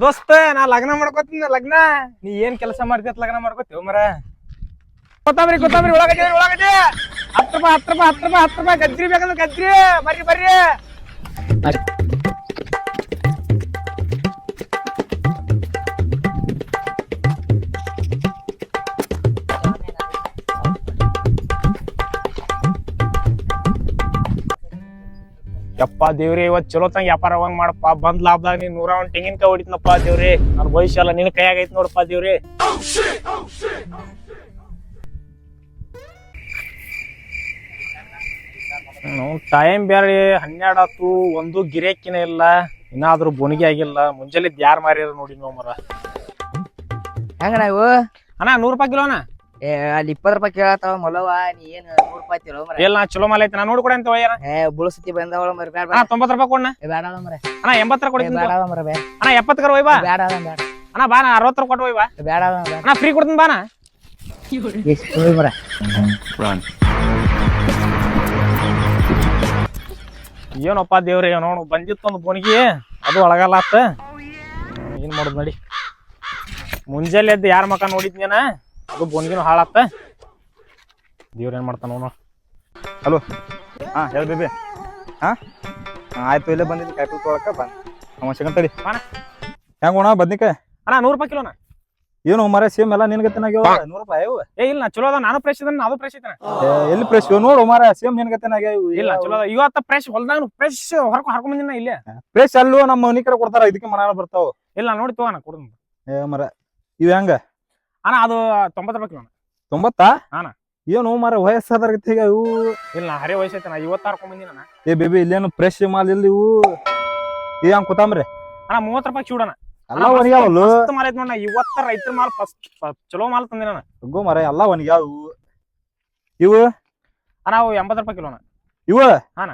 ದೋಸ್ತ, ನಾ ಲಗ್ನ ಮಾಡ್ಕೋತೀನಿ ಲಗ್ನ. ನೀ ಏನ್ ಕೆಲಸ ಮಾಡ್ತೀಯ ಲಗ್ನ ಮಾಡ್ಕೋತೀವ್ ಮರ? ಕೊತ್ತಂಬರಿ ಕೊತ್ತಂಬರಿ ಒಳಗಡೆ ಒಳಗಡೆ ಹತ್ತು ರೂಪಾಯಿ ಹತ್ತು ರೂಪಾಯಿ ಹತ್ತು ರೂಪಾಯಿ ಹತ್ತು ರೂಪಾಯಿ. ಗಜ್ರಿ ಬೇಕಂದ್ರೆ ಗಜ್ರಿ. ಬರ್ರಿ ಬರ್ರಿ. ಯಪ್ಪ ದೇವ್ರಿ ಇವತ್ ಚಲೋ ತಂಗ ವ್ಯಾಪಾರ ಅವಂಗ್ ಮಾಡಪ್ಪ. ಬಂದ್ ಲಾಭದಾಗ ನೀನ್ ನೂರ ಒಂದ್ ತೆಂಗಿನಕಾಯಿ ಹೊಡಿತ್ನಪ್ಪ ದೇವ್ರಿ. ನನ್ ಭವಿಷ್ಯ ಎಲ್ಲ ನಿನ್ ಕೈಯಾಗ ಐತ್ ನೋಡಪ್ಪ ದೇವ್ರಿ. ಟೈಮ್ ಬೇರೆ ಹನ್ನೆರಡು ಆತು ಒಂದು ಗಿರೇಕಿನ ಇಲ್ಲ ಇನ್ನಾದ್ರೂ ಬುಣಿಗೆ ಆಗಿಲ್ಲ. ಮುಂಜಾನೆ ಯಾರ್ ಮಾರ್ಯಾರ ನೋಡಿ ನೋಮರ ಮರ. ಹೆಂಗ ನಾವು? ಅಣ್ಣ ನೂರು ರೂಪಾಯಿ ಕಿಲೋನಾ? ಏ ಅಲ್ಲಿ ಇಪ್ಪತ್ ರೂಪಾಯಿ ಕೇಳತ್ತಾವ ಮೊಲವ ನೀ ಏನ್ ನೂರು ರೂಪಾಯಿ ತಿಳೋ ಮರ? ಇಲ್ಲ ನಾ ಚಲೋ ಮಾಲ ಐತಿ ನಾ ನೋಡ್ಕೊಡೆ ಅಂತ ಒಯ್ಯಾರ ಏ ಬುಳಸತಿ ಬಂದವಳ ಮರ ಬ್ಯಾಡ ಅಣ್ಣ ತೊಂಬತ್ ರೂಪಾಯಿ ಕೊಡ್ನ? ಬೇಡ ಮರ. ಅಣ್ಣ ಎಂಬತ್ತರ ಕೊಡಿ ಬೇಡ ಮರ ಬೇ ಅಣ್ಣ ಎಪ್ಪತ್ತರ ಒಯ್ ಬಾ. ಬೇಡ ಬೇಡ ಅಣ್ಣ ಬಾ ನಾ ಅರವತ್ತರ ಕೊಟ್ಟು ಒಯ್ಬಾ ಬೇಡ ಬೇಡ ಅಣ್ಣ ಫ್ರೀ ಕೊಡ್ತೀನಿ ಬಾ ನಾ ಮರ? ಏನಪ್ಪ ದೇವ್ರಿ ನೋಡು ಬಂದಿತ್ತು ಒಂದು ಬೋನಿಗೆ ಅದು ಒಳಗಲ್ಲ ಆತ. ಏನ್ ಮಾಡುದು ನಡಿ. ಮುಂಜಾನೆ ಎದ್ದು ಯಾರ ಮಕ ನೋಡಿದ್ನೇನ? ಅದು ಬೋನ್ಗಿನೂ ಹಾಳಾತ. ದೇವ್ರ ಏನ್ ಮಾಡ್ತಾನ ಅವನು ಹಲೋ. ಹಾ ಹೇಳಿ ಬೇಬಿ. ಹಾ? ಆಯ್ತು ಇಲ್ಲೇ ಬಂದಿದ್ದು. ಕಾಯಿ ತೊಳಕ ಬಂದ್ ಅವ ಸಿಗಂತಡಿ ಅಣ್ಣ ಹೆಂಗ್ ಉಣ ಬದ್ನಿಕಾಯಿ? ಅಣ್ಣ ನೂರು ರೂಪಾಯಿ ಕಿಲೋನ? ಏನು ಮರ ಸೇಮ್ ಎಲ್ಲ ನಿನ್ಗತ್ತನಾಗ್ಯಾವ ನೂರು ರೂಪಾಯಿ ಅವು? ಏ ಇಲ್ಲ ಚಲೋ ಅದ. ನಾನು ಫ್ರೆಶ್ ಇದನ್ನ ಅದು ಫ್ರೆಶ್ ಇದನ್ನ ಎಲ್ಲಿ ಫ್ರೆಶ್ ನೋಡು ಮರ ಸೇಮ್ ನಿನ್ಗತ್ತನಾಗ್ಯಾವ ಇಲ್ಲ ಚಲೋ ಅದ. ಇವತ್ತ ಫ್ರೆಶ್ ಹೊಲ್ದಾಗ ಫ್ರೆಶ್ ಹೊರಕ ಹರ್ಕೊಂಡ್ ಬಂದಿನ ಇಲ್ಲೇ. ಫ್ರೆಶ್ ಅಲ್ಲೂ ನಮ್ಮ ಮನಿ ಕಡೆ ಕೊಡ್ತಾರ ಇದಕ್ಕೆ ಮನಾಲ ಬರ್ತಾವ. ಇಲ್ಲ ನೋಡಿ ತಗೋ ಅಣ್ಣ ಕೊಡು ಏ ಮರ. ಇವ್ ಹೆಂಗ? ಅಣ್ಣ ಅದು ತೊಂಬತ್ತು ರೂಪಾಯಿ ಕಿಲೋನ ತೊಂಬತ್ತಾ? ಹಾನ. ಏನು ಮರ ವಯಸ್ಸಾದ್ರ ಇವು ಇಲ್ಲ ನಾ ಹರೇ ವಯಸ್ಸೈತೆ ನಾ ಇವತ್ತು ಹರ್ಕೊಂಡ್ ಬಂದಿನ ಅಣ್ಣ. ಏ ಬೇಬಿ ಇಲ್ಲೇನು ಫ್ರೆಶ್ ಮಾಲ್ ಇಲ್ಲಿ ಇವು? ಏ ಹಂಗೆ ಕೂತಾಮ್ರಿ. ಅಣ್ಣ ಮೂವತ್ತು ರೂಪಾಯಿ ಚೂಡಣ ಎಲ್ಲ ಒಣಗ್ಯಾವಲ್ಲು? ಮಾಲ್ ಐತೆ ನೋಡ ಇವತ್ತ ರೈತರ ಮಾಲ್ ಫಸ್ಟ್ ಚಲೋ ಮಾಲ್ ತಂದಿನ ಅಣ್ಣ. ಗೋ ಮರ ಎಲ್ಲ ಒಣಗ್ಯಾವ. ಇವು? ಇವು ಅಣ್ಣ ಅವು ಎಂಬತ್ತು ರೂಪಾಯಿ ಕಿಲೋಣ ಇವು? ಹಾನ.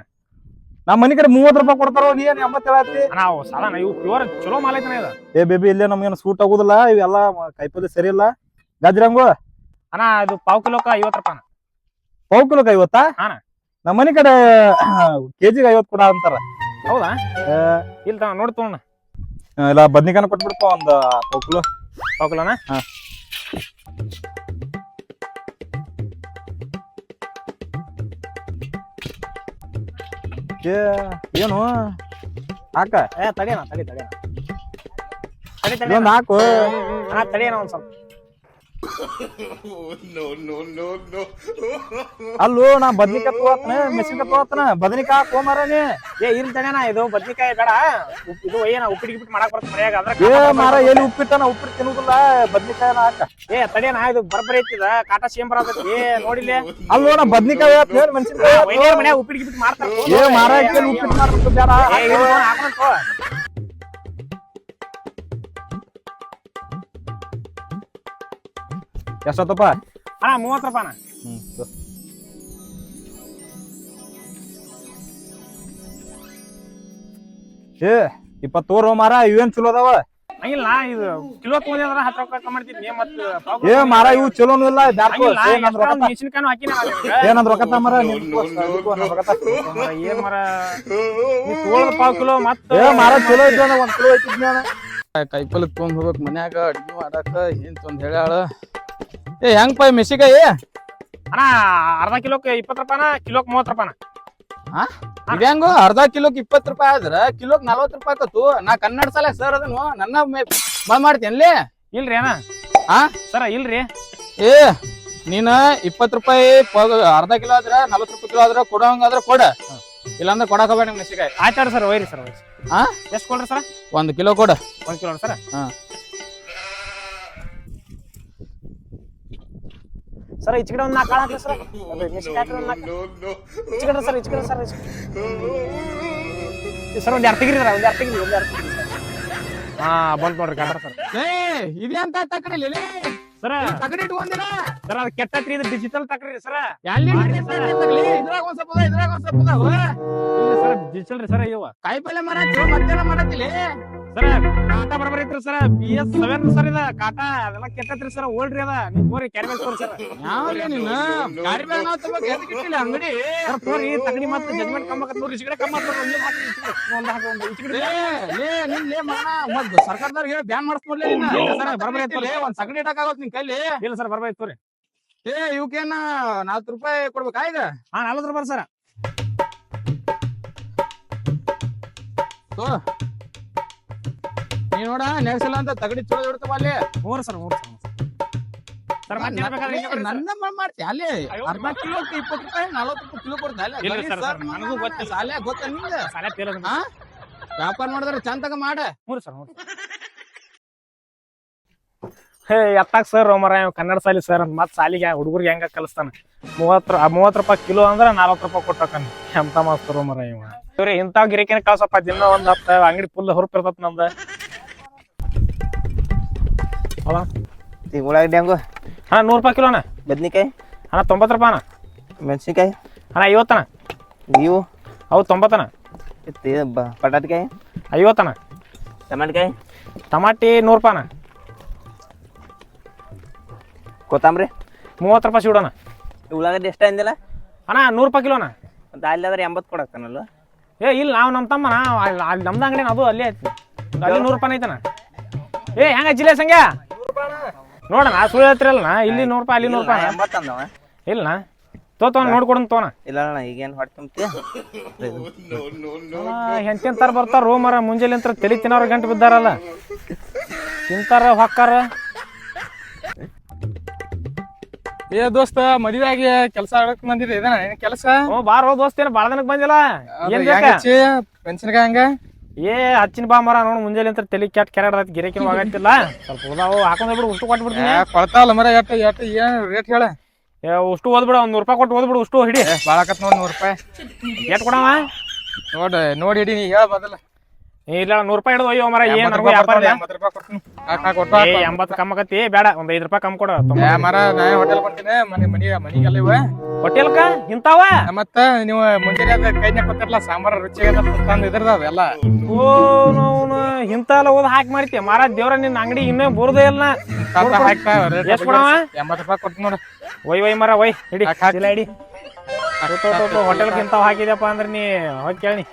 ನಮ್ಮ ಮನಿ ಕಡೆ ಮೂವತ್ ರೂಪಾಯಿ ಕೊಡ್ತಾರೋ ನೀ ಏನ್ ಎಂಬತ್ತು ಹೇಳತ್ತಿ? ನಾವು ಸಾಲ ಇವು ಪ್ಯೂರ್ ಚಲೋ ಮಾಲ್ ಐತನ ಇದು. ಏ ಬೇಬಿ ಇಲ್ಲೇ ನಮ್ಗೇನು ಸೂಟ್ ಆಗುದಿಲ್ಲ ಇವೆಲ್ಲ ಕಾಯಿಪಲ್ಲೆ ಸರಿ ಇಲ್ಲ. ಗಜ್ರಂಗು ಅಣ್ಣ ಇದು ಪಾವ್ ಕಿಲೋಕ ಐವತ್ತು ರೂಪಾಯಿ ಪಾವು ಕಿಲೋಕ ಐವತ್ತಾ? ಹಾನ. ನಮ್ಮ ಮನಿ ಕಡೆ ಕೆಜಿಗೆ ಐವತ್ ಕೊಡ ಅಂತಾರ. ಹೌದಾ? ಇಲ್ಲ ನೋಡ್ತೋಣ ನೋಡಿ ಇಲ್ಲ ಬದ್ನಿಕಾನ ಕೊಟ್ಬಿಡ್ಪ ಒಂದ್ ಪಾವು ಕಿಲೋ. ಪಾವ್ ಕಿಲೋನ? ಹಾ. ಏ ಏನು ಹಾಕ ಏ ತಡಿಯಣ ತಡಿ ತಡಿಯಣ ತಡಿ ತಡಿ ಹಾಕು ಹಾ ತಡಿಯಣ ಒಂದ್ ಸ್ವಲ್ಪ ಅಲ್ಲೂ ನಾ ಬದ್ನಿಕಾಯಿ ತಗೋತನ ಮೆಣಸಿನ್ಕಾಯಿ ತಗೋತನ ಬದ್ನಿಕಾಯಿ ಕೋಮಾರನೇ ಮಾರನಿ. ಏ ಇಲ್ ನಾ ಇದು ಬದ್ನಿಕಾಯಿ ಬೇಡ. ಉಪ್- ಇದು ಏನ ಉಪ್ಪಿಟ್ಟು ಗಿಪ್ಪಿಟ್ಟು ಮಾಡಕ್ ಬರ್ತದೆ ಮರ್ಯಾಗ ಅದ್ರ ಏ ಮಾರ ಎಲ್ಲಿ ಉಪ್ಪಿಟ್ಟನ ಉಪ್ಪಿಟ್ಟು ತಿನ್ನುದಿಲ್ಲ ಬದ್ನಿಕಾಯಿನ ಹಾಕ. ಏ ತಡಿಯಣ ಇದು ಬರ್ಬರಿ ಐತಿದ ಕಾಟ ಸೇಮ್ ಬರತೈತಿ. ಏ ನೋಡಿಲ್ಲ? ಅಲ್ಲೋ ನಾ ಬದ್ನಿಕಾಯಿ ಹೇಳ್ತ ಹೇಳಿ ಮೆಣಸಿನ್ಕಾಯಿ ಮನ್ಯಾಗ ಉಪ್ಪಿಟ್ಟು ಗಿಪ್ಪಿಟ್ಟು ಮಾಡ್ತಾರ ಏ ಮಾರ ಎಲ್ಲಿ ಉಪ್ಪಿಟ್ಟು ಮಾಡ್ಬೇಕು ಬೇಡ. ಎಷ್ಟೊತ್ತಪ್ಪ ಅಣ್ಣ ಮೂವತ್ತು ರೂಪಾಯಿ ಹ್ಮ್. ಏ ಇಪ್ಪತ್ತು ತೋರು ಮಾರ ಇವೇನ್ ಚಲೋ ಅದಾವ? ಹಂಗಿಲ್ಲ ನಾ ಇದು ಕಿಲೋ ತಗೊಂಡಿ ಅಂದ್ರೆ ಹತ್ತು ರೂಪಾಯಿ ಕಮ್ಮಿ ಮಾಡ್ತೀನಿ. ಮತ್ತೆ ಏ ಮಾರ ಇವು ಚಲೋನು ಇಲ್ಲ ಮೆಣಸಿನ್ಕಾನು ಹಾಕಿನ ಏ ನಂದ್ ರೊಕ್ಕ. ಏನ್ ಮರ? ಪಾವ್ ಕಿಲೋ ಮತ್ತ ಏ ಮಾರ ಚಲೋ ಇದ್ದ ಒಂದ್ ಕಿಲೋ ಐತಿದ್ ನಾನು ಕಾಯಿಪಲ್ಲೆ ತೊಗೊಂಡ್ ಹೋಗ್ಬೇಕು ಮನ್ಯಾಗ ಅಡ್ಗಿ ಮಾಡಾಕ ಏನ್ ತೊಂದ್ ಹೇಳ್ಯಾಳ. ಏ ಹೆಂಗ್ ಪೈ ಮೆಸಿಕಾಯಿ ಅಣ್ಣ ಅರ್ಧ ಕಿಲೋಕ್ಕೆ ಇಪ್ಪತ್ತು ರೂಪಾಯಿನ ಕಿಲೋಕ್ ಮೂವತ್ತು ರೂಪಾಯಿನ? ಹೆಂಗು ಅರ್ಧ ಕಿಲೋಕ್ ಇಪ್ಪತ್ತು ರೂಪಾಯಿ ಆದ್ರೆ ಕಿಲೋಕ್ ನಲ್ವತ್ ರೂಪಾಯಿ ಆಕತ್ತು. ನಾ ಕನ್ನಡ ಸಲ ಸರ್ ಅದನ್ನು ನನ್ನ ಮಾಡ್ತೇನ್ಲಿ ಇಲ್ರಿ ಅಣ್ಣ. ಹಾ ಸರ ಇಲ್ರಿ. ಏ ನೀನ ಇಪ್ಪತ್ತು ರೂಪಾಯಿ ಅರ್ಧ ಕಿಲೋ ಆದ್ರ ನಲ್ವತ್ ರೂಪಾಯಿ ಕಿಲೋ ಆದ್ರ ಕೊಡೋಂಗಾದ್ರ ಕೊಡ. ಇಲ್ಲಾಂದ್ರ ಕೊಡಕ್ ಹೋಗ್ಬೇಡ ನಿಮ್ ಮೆಸಿಕಾಯಿ ಆಯ್ತಾಡ್ರಿ ಸರ್ ಒಯ್ರಿ ಸರ್ ಹಾ? ಎಷ್ಟು ಕೊಡ್ರಿ ಸರ್? ಒಂದ್ ಕಿಲೋ ಕೊಡ. ಒಂದ್ ಕಿಲೋ ಸರ್? ಹಾ. ಸರ್ ಈಚೆ ಕಡೆ ಒಂದು ನಾಲ್ಕು ಕಾಳು ಹಾಕ್ರಿ ಸರ್ ನಾಲ್ಕು ಈಚೆ ಕಡೆ ಸರ್ ಈಚೆ ಕಡೆ ಸರ್ ಈಚೆ ಸರ್ ಒಂದ್ ಎರಡು ತೆಗಿರಿ ಸರ್ ಒಂದ್ ಎರಡು ತೆಗಿರಿ ಒಂದು ಎರಡು ಹಾ ಬಂತ್ ನೋಡ್ರಿ ಗಂಡ್ರ ಸರ್. ಏ ಇದ್ಯಾಂತ ತಕಡಿಲಿ ಸರ್ ತಕಡಿ ಇಟ್ಕೊಂದಿರ ಸರ್ ಅದು ಕೆಟ್ಟತ್ರಿ ಇದು ಡಿಜಿಟಲ್ ತಕ್ರಿ ಸರ್. ಎಲ್ಲಿ ಇದ್ರಾಗ ಒಂದ್ ಸ್ವಲ್ಪ ಇದ್ರಾಗ ಒಂದ್ ಸ್ವಲ್ಪ. ಇಲ್ಲ ಸರ್ ಡಿಜಿಟಲ್ ರೀ ಸರ್ ಇವ. ಕಾಯಿಪಲ್ಲೆ ಮರ ಮಾಡತ್ತಿಲಿ? ಸರ ಕಾಟ ಬರಬರಿ ಐತ್ರಿ sir B S seven sir ಇದ. ಕಾಟ ಅದೆಲ್ಲ ಕೆಟ್ಟತ್ರಿ ಸರ್ ಓಲ್ಡ್ರಿ ಅದ. ನೀವು ತೋರಿ ಕ್ಯಾರಿ ಬ್ಯಾಗ್ ತೋರಿ ಸರ್ ಯಾವ್ರಿ ನೀನು ಗಾಡಿ ಮೇಲೆ ನಾವು ಇಟ್ಟಿಲ್ಲ ಅಂಗಡಿ. ಸರ್ ತೋರಿ ತಗಡಿ ಮತ್ತೆ ಜಜ್ಮೆಂಟ್ ಕಮ್ಮ ನೋಡ್ರಿ. ಕಡೆ ಕಮ್ಮ ಒಂದೇ ಹಾಕಿ. ಒಂದ್ ಹಾಕಿ ಒಂದು ಈಚೆ ಕಡೆ. ಲೇ ನಿನ್ ಲೇ ಮಾಡ. ಮತ್ ಸರ್ಕಾರದವ್ರಿಗೆ ಹೇಳಿ ಬ್ಯಾನ್ ಮಾಡಿಸ್ಕೊಡ್ಲಿ ಸರ್, ಬರಬರಿ ಬರಬರಿ ಐತಲೇ ಒಂದ್ ಸಗಣಿ ಇಡಕ್ಕಾಗತ್ ನಿನ್ ಕೈಲಿ. ಇಲ್ಲ ಸರ್ ಬರಬರಿ ತೋರಿ ಏ ಇವಕ್ಕೇನ ನಾಲ್ಕು ರೂಪಾಯಿ ಕೊಡ್ಬೇಕಾ ಈಗ? ಹಾ ನಲ್ವತ್ತು ರೂಪಾಯಿ ಸರ್ ತೋ ನೀ ನೋಡ ನೆಕ್ಸ್ಟ್ ಅಂತ ತಗಡಿ ಚೋಳ ಇಡ್ತಾವ ಅಲ್ಲಿ. ಮೂರು ಸರ್ ಮೂರು ಸರ್ ಸರ್ ಮತ್ತೆ ಏನ್ ಬೇಕಾದ್ರೆ ಹಿಂಗೆ ಬರ್ರಿ ಸರ್. ನನ್ನ ಮ- ಮಾಡ್ತಿ ಅಲ್ಲಿ ಅರ್ಧ ಕಿಲೋ ಇಪ್ಪತ್ತು ರೂಪಾಯಿ ನಲ್ವತ್ತು ರೂಪಾಯಿ ಕಿಲೋ ಕೊಡ್ತಾ ಅಲ್ಲಿ ಇಲ್ಲ ಸರ್, ನನಗೂ ಗೊತ್ತಿಲ್ಲ. ಸಾಲೆ ಗೊತ್ತ ನಿಂಗೆ? ಸಾಲೆ ತೇಲ ಹಾ ವ್ಯಾಪಾರ ಮಾಡಿದ್ರೆ ಚಂದಾಗ ಮಾಡ. ಮೂರು ಸರ್ ಮೂರು ಹೇ ಎತ್ತಾಗ ಸರ್ ಮರ ಕನ್ನಡ ಸಾಲಿ ಸರ್ ಮತ್ತೆ ಸಾಲಿಗೆ ಹುಡುಗರಿಗೆ ಹೆಂಗ ಕಲಿಸ್ತಾನ? ಮೂವತ್ತು ಮೂವತ್ತು ರೂಪಾಯಿ ಕಿಲೋ ಅಂದ್ರೆ ನಲ್ವತ್ತು ರೂಪಾಯಿ ಕೊಟ್ಟಕನ್. ಎಂತ ಮಾಸ್ತರು ಮರ ಇವ. ಇವ್ರಿ ಇಂಥವ್ ಗಿರಿಕಿನ ಕಳ್ಸಪ್ಪ ದಿನ ಒಂದ್ ಹತ್ತ ಅಂಗಡಿ ಫುಲ್ ಹುರುಪ್ ಇರ್ತತ್ ನಮ್ದು. ಅಲ್ಲ ಈ ಉಳ್ಳಾಗಡ್ಡಿ ಹಂಗು ಅಣ್ಣ ನೂರು ರೂಪಾಯಿ ಅಣ್ಣ ಬದ್ನಿಕಾಯಿ ಅಣ್ಣ ತೊಂಬತ್ತು ರೂಪಾಯಿ ಅಣ್ಣ ಮೆಣಸಿನ್ಕಾಯಿ ಅಣ್ಣ ಐವತ್ತಣ್ಣ ನೀವು ಅವು ತೊಂಬತ್ತಣ್ಣ ಇತ್ತು ಇದು ಬ ಪಟಾಟಿಕಾಯಿ ಐವತ್ತಣ್ಣ ಟಮಾಟಿಕಾಯಿ ಟಮಾಟಿ ನೂರು ರೂಪಾಯಿ ಅಣ್ಣ ಕೊತ್ತಂಬರಿ ಮೂವತ್ತು ರೂಪಾಯಿ ಸಿಡೋಣ ಉಳ್ಳಾಗಡ್ಡಿ ಎಷ್ಟ ಅಂದಿಲ್ಲ ಅಣ್ಣ ನೂರು ರೂಪಾಯಿ ಕಿಲೋನ ಮತ್ತೆ ಅಲ್ಲಾದ್ರೆ ಎಂಬತ್ತು ಕೊಡಕ್ತಾನಲ್ಲ ಏ ಇಲ್ಲ ನಾವು ನಮ್ಮ ತಮ್ಮ ಅಲ್ಲಿ ಅಲ್ಲಿ ನಮ್ದು ಅಂಗಡಿ ಅದು ಅಲ್ಲೇ ಐತಿ ಅಲ್ಲಿ ನೂರು ರೂಪಾಯಿ ಐತನ ಏ ಹೆಂಗ ಜಿಲ್ಲೆ ಸಂಗ್ಯಾ ನೋಡಣ ಸುಳ್ಳು ಹೇಳ್ತಿರಲ್ಲ ಇಲ್ಲಿ ನೂರು ರೂಪಾಯಿ ಅಲ್ಲಿ ನೂರು ರೂಪಾಯಿ ಇಲ್ಲ ತೋ ತೋ ನೋಡ್ಕೊಡನ್ ತೋಣ ಇಲ್ಲ ಅಣ್ಣ ಈಗೇನು ಹೊಟ್ಟೆ ತುಂಬ್ತಿ? ಹೆಂತಿನ ತರ ಬರ್ತಾರ ರೂಮರ ಮರ ಮುಂಜಾನೆ ಅಂತ ತಲೆ ತಿನ್ನೋರು ಗಂಟು ಬಿದ್ದಾರಲ್ಲ. ತಿಂತಾರ ಹೊಕ್ಕಾರ? ಏ ದೋಸ್ತ ಮದುವೆ ಆಗಿ ಕೆಲಸ ಆಡಕ್ ಬಂದಿರಿ ಇದನ್ನ ಏನ್ ಕೆಲಸ? ಓ ಬಾರೋ ದೋಸ್ತೇನ ಬಾಳ ದಿನಕ್ಕೆ ಬಂದಿಲ್ಲ? ಏನ್ ಬೇಕಾ ಮೆಣಸಿನಕಾಯಿ ಹಂಗ? ಏ ಹಚ್ಚಿನ ಬಾ ಮರ ನೋಡು ಮುಂಜಾನೆ ಅಂತ ತಲೆ ಕೆಟ್ಟ ಕೆರೆ ಗಿರಕಿನ ಆಗತ್ತಿಲ್ಲ ಸ್ವಲ್ಪ ಉದಾವು ಹಾಕೊಂಡ್ ಬಿಡು ಉಷ್ಟು ಕೊಟ್ಬಿಡ್ತೀನಿ ಕೊಡ್ತಾವಲ್ಲ ಮರ ಎಟ್ಟ ಎಟ್ಟ ಏನ್ ರೇಟ್ ಹೇಳ? ಏ ಉಷ್ಟು ಓದ್ಬಿಡ ಒಂದ್ ನೂರು ರೂಪಾಯಿ ಕೊಟ್ಟು ಓದ್ಬಿಡು ಉಷ್ಟು ಹಿಡಿ. ಬಾಳಕತ್ ನೋಡ್ ನೂರ್ ರೂಪಾಯಿ. ಎಟ್ ಕೊಡವ? ನೋಡಿ ನೋಡಿ ಹಿಡಿ ನೀ ಹೇಳ ಬದಲ ಇಲ್ಲ ನೂರ್ ರೂಪಾಯಿ ಹಿಡಿದು ಅಯ್ಯೋ ಮರ ಏನ್ ನನಗೂ ವ್ಯಾಪಾರ ಇಲ್ಲ. ಎಂಬತ್ತು ಏ ಕಮ್ಮ ಆಗತ್ತಿ ಬೇಡ ಒಂದ್ ಐದ್ ರೂಪಾಯಿ ಕಮ್ಮಿ ಕೊಡ ಮರ ನಾ ಹೋಟೆಲ್ ಕೊಡ್ತೀನಿ ಮನೆ ಮನಿ ಮನಿಗೆಲ್ಲ ಇವ. ಹೋಟೆಲ್ಕ ಇಂತಾವ ಮತ್ತ ನೀವು ಮುಂಜಾನೆ ಅದ ಕೈನ್ಯಾಗ ಕೊತ್ತಿರಲ್ಲ ಸಾಂಬಾರ ರುಚಿ ತಂದ್ ಇದ್ರದ ಅವೆಲ್ಲ ಓ ನೋವ್ನು ಇಂತ ಎಲ್ಲ ಓದ್ ಹಾಕಿ ಮಾಡ್ತಿ ಮಾರ ದೇವ್ರ ನಿನ್ನ ಅಂಗಡಿ ಇನ್ನೇ ಬರುದೇ ಇಲ್ಲ. ತಂದ್ ಹಾಕ್ತಾ ರೇಟ್ ಎಷ್ಟ್ ಕೊಡವ? ಎಂಬತ್ತು ರೂಪಾಯಿ ಕೊಡ್ತೀನಿ ನೋಡು. ಒಯ್ ಒಯ್ ಮರ ಒಯ್ ಹಿಡಿ ಹಾಕ್ ಹಾಕ್. ಚೀಲ ಹಿಡಿ ಹೋಟೆಲ್ಗೆ ಇಂತಾವ್ ಹಾಕಿದ್ಯಪ್ಪ ಅಂದ್ರೆ ನೀ ಹೋಗಿ ಕೇಳಿ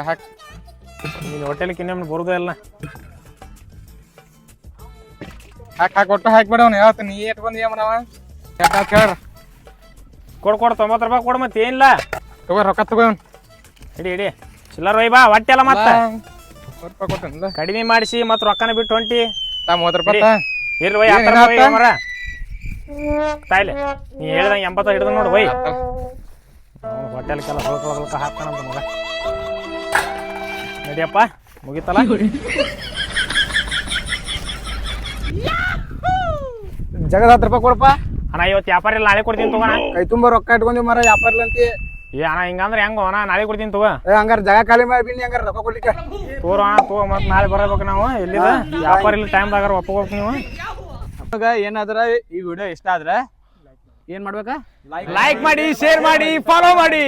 ಹಾಕ್. ನೀನ್ ಹೋಟೆಲ್ಗೆ ಇನ್ನೊಮ್ಮೆ ಬರುದೇ ಇಲ್ಲ. ಹಾಕಿ ಹಾಕಿ ಒಟ್ಟು ಹಾಕ್ಬೇಡ ಅವ್ನು ಯಾವತ್ತು ನೀ ಏಟ್ ಬಂದು ಏನ್ ಮಾಡವ ಹಾಕ್ ಹೇಳ್ರ ಕೊಡ್ ಕೊಡ್ ತೊಂಬತ್ತು ರೂಪಾಯಿ ಕೊಡ್ ಮತ್ತೆ ಏನಿಲ್ಲ. ತಗೋ ರೊಕ್ಕ ತಗೋ ಇಡಿ ಹಿಡಿ ಚಿಲ್ಲರ್ ಒಯ್ ಬಾ ಹೊಟ್ಟೆ ಎಲ್ಲ ಮತ್ತೆ? ನೂರ್ ರೂಪಾಯಿ ಕೊಟ್ಟನಲ್ಲ ಕಡಿಮೆ ಮಾಡಿಸಿ ಮತ್ತೆ ರೊಕ್ಕನ ಬಿಟ್ಟು ಹೊಂಟಿ. ತಾ ಮೂವತ್ತು ರೂಪಾಯಿ. ಇರ್ಲಿ ಒಯ್ ಮರ. ತಾಯ್ಲೆ ನೀ ಹೇಳ್ದಂಗ ಎಂಬತ್ತ ಹಿಡಿದು ನೋಡು ಒಯ್. ಹೋಟೆಲ್ಗೆಲ್ಲ ಹೊಳಕ ಹೊಳಕ ಹಾಕ್ತಾನಂತ ಮಗ. ನಡಿಯಪ್ಪ? ಮುಗಿತಲ್ಲ? ಜಗದ ಹತ್ತು ರೂಪಾಯಿ ಕೊಡಪ್ಪ. ಅಣ್ಣ ಇವತ್ತು ವ್ಯಾಪಾರ ಇಲ್ಲ ನಾಳೆ ಕೊಡ್ತೀನಿ ತಗೋಣ ಕೈ ತುಂಬ ರೊಕ್ಕ ಇಟ್ಕೊಂಡಿ ಮರ ವ್ಯಾಪಾರ ಅಂತಿ. ಏ ಅಣ್ಣ ಹಿಂಗಂದ್ರೆ ಹೆಂಗೋ ಅಣ್ಣ ನಾಳೆ ಕೊಡ್ತೀನಿ ತಗೋ. ಏ ಹಂಗಾರ ಜಾಗ ಖಾಲಿ ಮಾಡಿ ಹಂಗಾರ ರೊಕ್ಕ ಕೊಡ್ಲಿಕ್ಕೆ. ತೋರು ಅಣ್ಣ ತೋ ಮತ್ತೆ ನಾಳೆ ಬರಬೇಕು ನಾವು. ಎಲ್ಲಿದ? ವ್ಯಾಪಾರ ಇಲ್ಲ ಟೈಮ್ದಾಗ ಒಪ್ಪಬೇಕು ನೀವು ಇವಾಗ ಏನಾದ್ರ ಈ ವಿಡಿಯೋ ಇಷ್ಟ ಆದ್ರೆ ಏನ್ ಮಾಡ್ಬೇಕಾ? ಲೈಕ್ ಮಾಡಿ ಶೇರ್ ಮಾಡಿ ಫಾಲೋ ಮಾಡಿ.